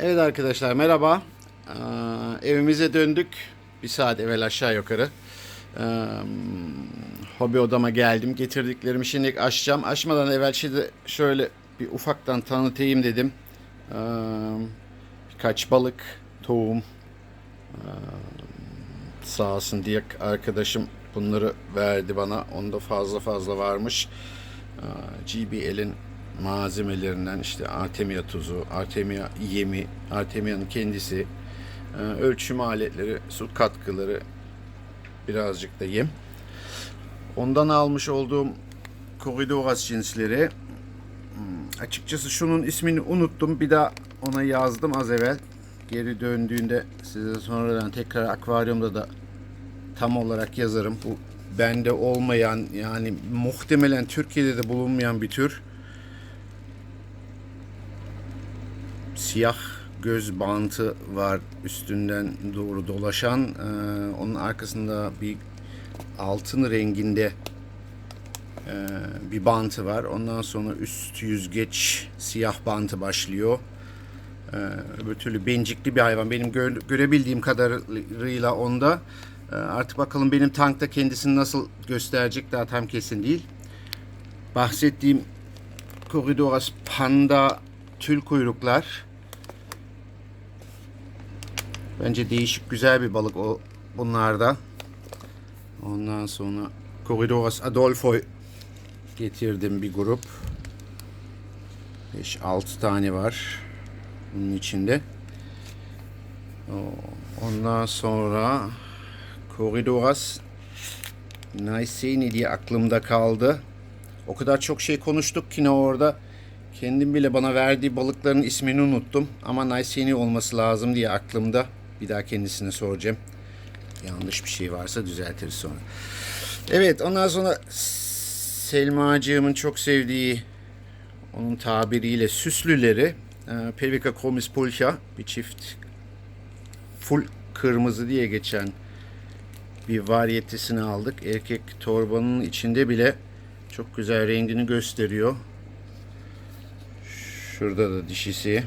Evet arkadaşlar merhaba. Ee, evimize döndük. Bir saat evvel aşağı yukarı. Ee, hobi odama geldim. Getirdiklerimi şimdi açacağım. Açmadan evvel şimdi şöyle bir ufaktan tanıtayım dedim. Ee, birkaç balık, tohum. Ee, sağ olsun diye arkadaşım bunları verdi bana. Onda fazla fazla varmış. Ee, GBL'in malzemelerinden işte artemia tuzu, artemia yemi, artemia'nın kendisi, e, ölçüm aletleri, su katkıları, birazcık da yem. Ondan almış olduğum Corridoras cinsleri. Hmm, Açıkçası şunun ismini unuttum. Bir daha ona yazdım az evvel. Geri döndüğünde size sonradan tekrar akvaryumda da tam olarak yazarım. Bu bende olmayan yani muhtemelen Türkiye'de de bulunmayan bir tür. Siyah göz bantı var üstünden doğru dolaşan. Ee, onun arkasında bir altın renginde e, bir bantı var. Ondan sonra üst yüzgeç siyah bantı başlıyor. Ee, öbür türlü bencikli bir hayvan. Benim gö- görebildiğim kadarıyla onda. Ee, artık bakalım benim tankta kendisini nasıl gösterecek daha tam kesin değil. Bahsettiğim Corridoras panda tül kuyruklar. Bence değişik güzel bir balık o bunlarda. Ondan sonra Corridoras Adolfo getirdim bir grup. 5-6 tane var bunun içinde. Ondan sonra Corridoras Naiseni diye aklımda kaldı. O kadar çok şey konuştuk ki ne orada. Kendim bile bana verdiği balıkların ismini unuttum. Ama Naiseni olması lazım diye aklımda. Bir daha kendisine soracağım. Yanlış bir şey varsa düzeltiriz sonra. Evet ondan sonra Selmacığımın çok sevdiği onun tabiriyle süslüleri e, Pelvica chromis pulcha bir çift full kırmızı diye geçen bir varyetesini aldık. Erkek torbanın içinde bile çok güzel rengini gösteriyor. Şurada da dişisi.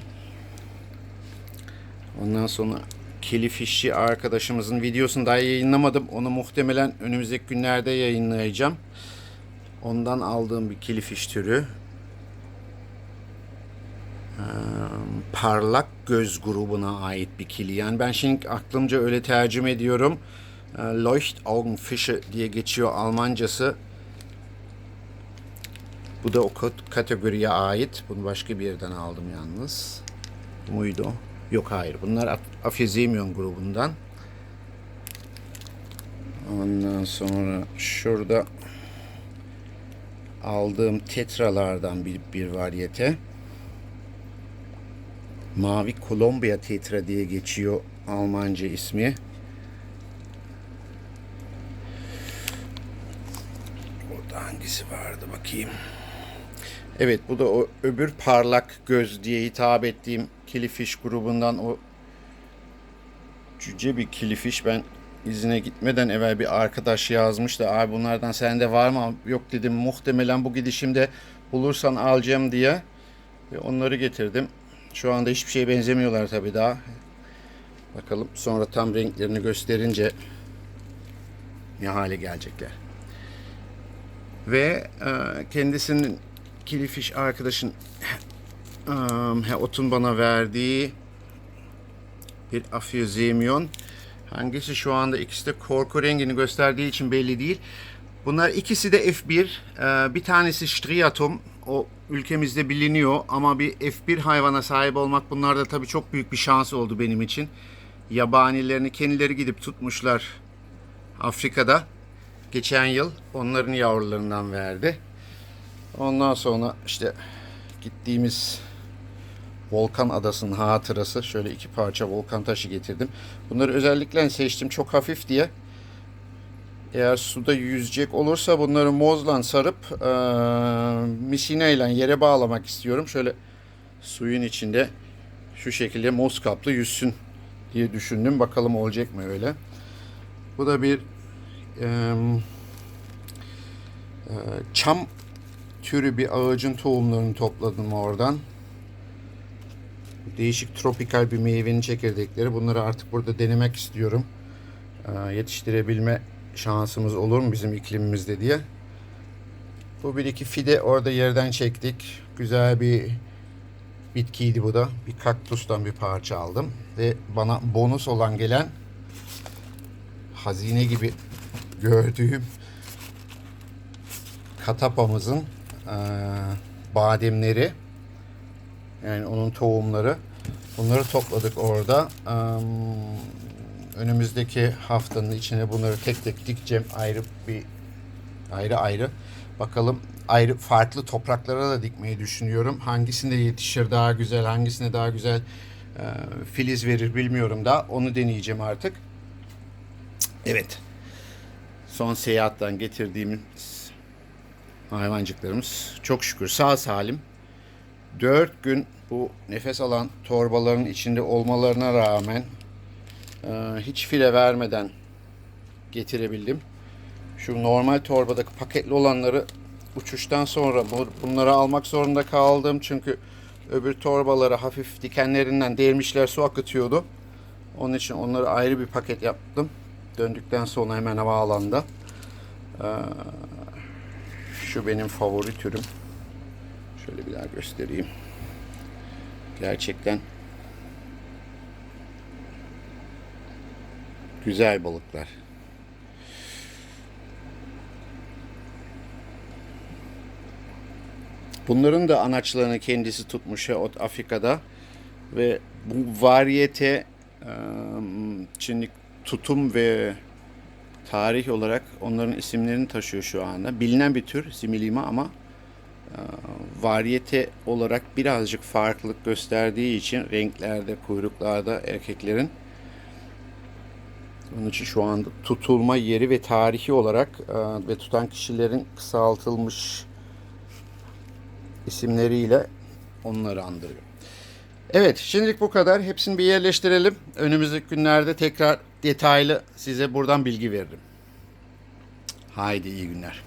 Ondan sonra Kelifişçi arkadaşımızın videosunu daha yayınlamadım. Onu muhtemelen önümüzdeki günlerde yayınlayacağım. Ondan aldığım bir kilifiş türü. Ee, parlak göz grubuna ait bir kili. Yani ben şimdi aklımca öyle tercüme ediyorum. Ee, Leuchtaugenfische diye geçiyor Almancası. Bu da o kat- kategoriye ait. Bunu başka bir yerden aldım yalnız. Muydu? Yok hayır. Bunlar Af- Afyzemion grubundan. Ondan sonra şurada aldığım tetralardan bir, bir varyete. Mavi Kolombiya tetra diye geçiyor Almanca ismi. Burada hangisi vardı bakayım. Evet bu da o öbür parlak göz diye hitap ettiğim kilifiş grubundan o cüce bir kilifiş ben izine gitmeden evvel bir arkadaş yazmıştı. Abi bunlardan sende var mı? Yok dedim. Muhtemelen bu gidişimde bulursan alacağım diye. Ve onları getirdim. Şu anda hiçbir şeye benzemiyorlar tabii daha. Bakalım sonra tam renklerini gösterince ne hale gelecekler. Ve e, kendisinin kilifiş arkadaşın Otun bana verdiği bir afyozemyon. Hangisi şu anda ikisi de korku rengini gösterdiği için belli değil. Bunlar ikisi de F1. Ee, bir tanesi striatum. O ülkemizde biliniyor ama bir F1 hayvana sahip olmak bunlarda tabii çok büyük bir şans oldu benim için. Yabanilerini kendileri gidip tutmuşlar Afrika'da. Geçen yıl onların yavrularından verdi. Ondan sonra işte gittiğimiz Volkan Adası'nın hatırası. Şöyle iki parça volkan taşı getirdim. Bunları özellikle seçtim çok hafif diye. Eğer suda yüzecek olursa bunları mozla sarıp e, misine ile yere bağlamak istiyorum. Şöyle suyun içinde şu şekilde moz kaplı yüzsün diye düşündüm. Bakalım olacak mı öyle. Bu da bir e, e, çam türü bir ağacın tohumlarını topladım oradan. Değişik tropikal bir meyvenin çekirdekleri. Bunları artık burada denemek istiyorum. Ee, yetiştirebilme şansımız olur mu bizim iklimimizde diye. Bu bir iki fide orada yerden çektik. Güzel bir bitkiydi bu da. Bir kaktustan bir parça aldım. Ve bana bonus olan gelen hazine gibi gördüğüm katapamızın eee, bademleri yani onun tohumları. Bunları topladık orada. Önümüzdeki haftanın içine bunları tek tek dikeceğim. Ayrı bir ayrı ayrı. Bakalım ayrı farklı topraklara da dikmeyi düşünüyorum. Hangisinde yetişir daha güzel hangisine daha güzel eee, filiz verir bilmiyorum da. Onu deneyeceğim artık. Evet. Son seyahatten getirdiğimiz hayvancıklarımız. Çok şükür sağ salim. 4 gün bu nefes alan torbaların içinde olmalarına rağmen e, hiç file vermeden getirebildim. Şu normal torbadaki paketli olanları uçuştan sonra bu- bunları almak zorunda kaldım. Çünkü öbür torbaları hafif dikenlerinden değirmişler su akıtıyordu. Onun için onları ayrı bir paket yaptım. Döndükten sonra hemen havaalanında. Şu benim favori türüm. Şöyle bir daha göstereyim. Gerçekten güzel balıklar. Bunların da anaçlarını kendisi tutmuş ot Afrika'da ve bu variyete şimdi tutum ve tarih olarak onların isimlerini taşıyor şu anda. Bilinen bir tür similima ama variyete olarak birazcık farklılık gösterdiği için renklerde, kuyruklarda erkeklerin onun için şu anda tutulma yeri ve tarihi olarak e, ve tutan kişilerin kısaltılmış isimleriyle onları andırıyor. Evet, şimdilik bu kadar. Hepsini bir yerleştirelim. Önümüzdeki günlerde tekrar detaylı size buradan bilgi veririm. Haydi iyi günler.